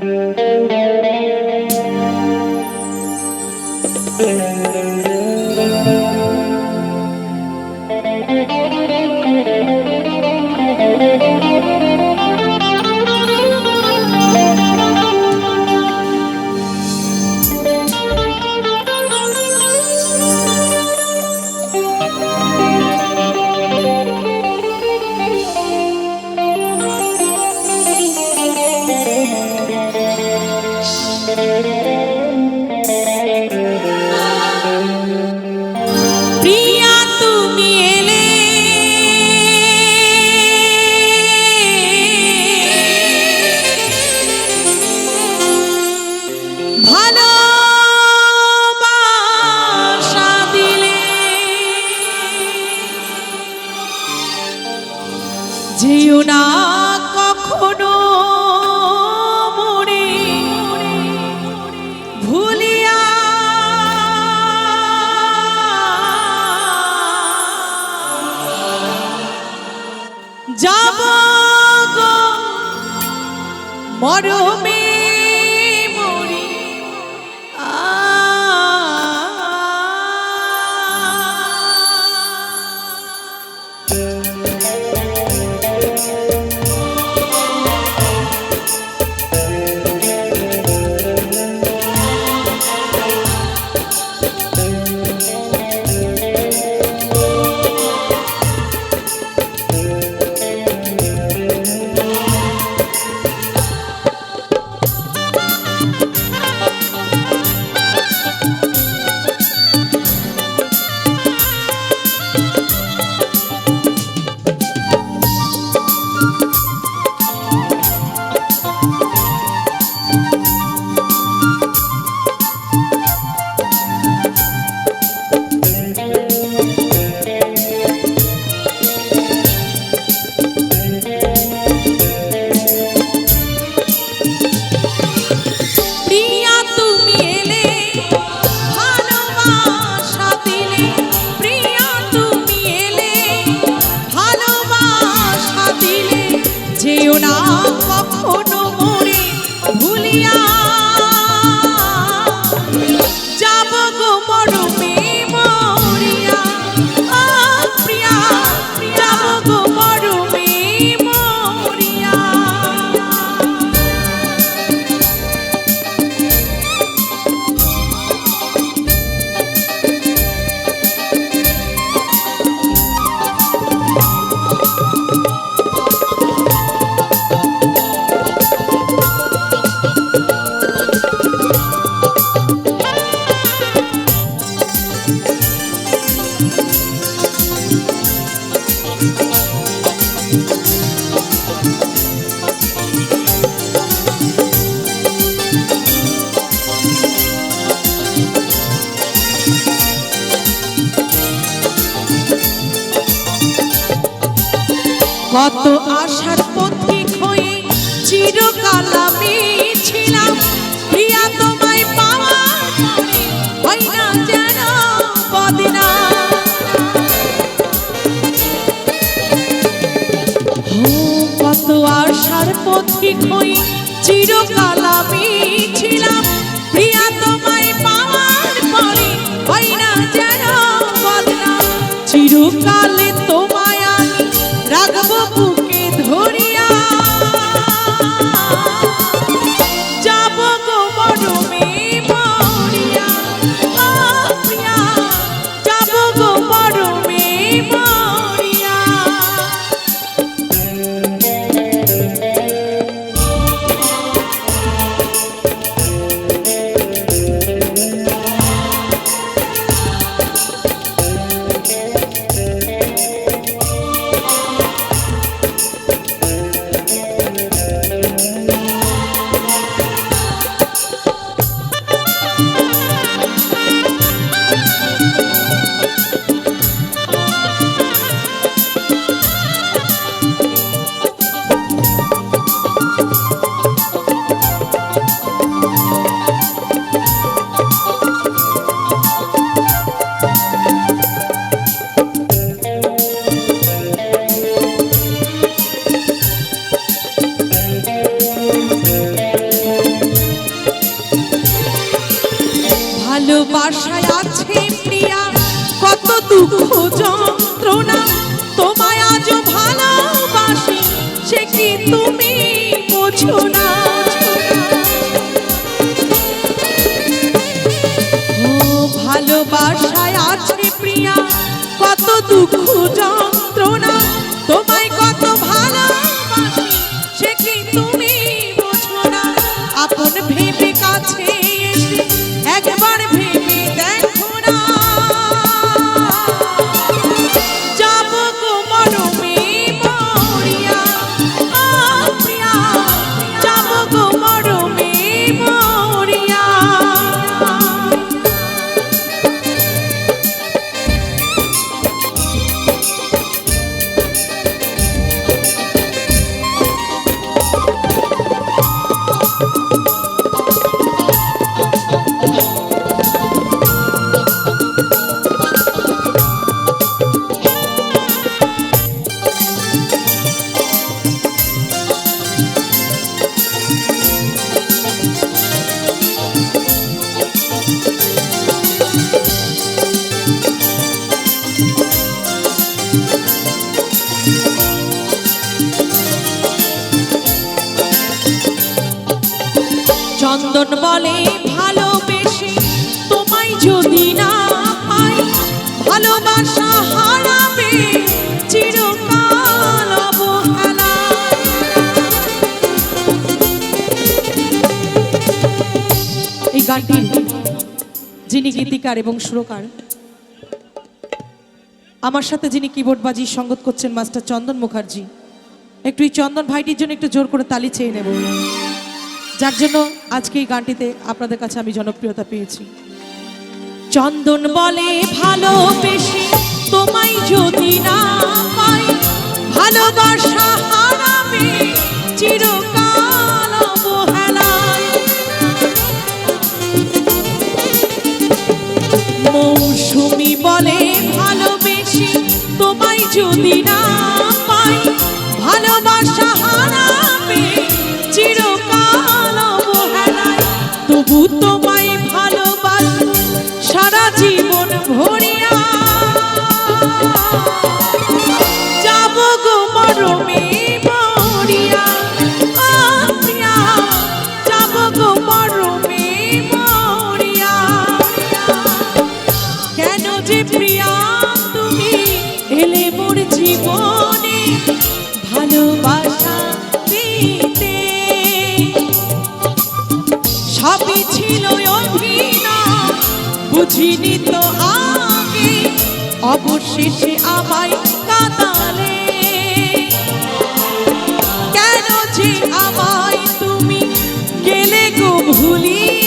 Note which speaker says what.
Speaker 1: প্রিয়া যেও না কখনো মরে ভুলিয়া যাব মরমে। কত আশার পথিক হয়ে চিরকাল আমি ছিলাম। প্রিয়া তোমায় পাওয়ার পরে হয় না যেন বদিনা। কত আশার পথিক হয়ে চিরকাল আমি ছিলাম। প্রিয়া তোমায় পাওয়ার পরে হয় না যেন বদনা। চিরকালে ভালোবাসায় আছে প্রিয়া। কত দুঃখ যন্ত্রণা, তোমায় আজ ভালোবাসি, সে কি তুমি বোঝো না? ভালোবাসায় আছে প্রিয়া, কত দুঃখ যন্ত্রণা চন্দন বলে ভালোবেসে, তোমায় যদি না পাই, ভালোবাসা হারাবে চিরকাল অবহেলায়। এই গানটির যিনি গীতিকার এবং সুরকার, আমার সাথে যিনি কিবোর্ড বাজি সঙ্গত করছেন মাস্টার চন্দন মুখার্জি, একটু এই চন্দন ভাইটির জন্য একটু জোর করে তালি চেয়ে নেব যার জন্য আজকে এই গানটিতে আপনাদের কাছে আমি জনপ্রিয়তা পেয়েছি। চন্দন বলে ভালোবেসে তোমায় যদি না পাই, ভালোবাসা হারাবে চিরকাল মৌসুমি বলে ভালোবেসে তোমায় যদি না সবই ছিল অভিনয় বুঝিনি তো আগে অবশেষে কেন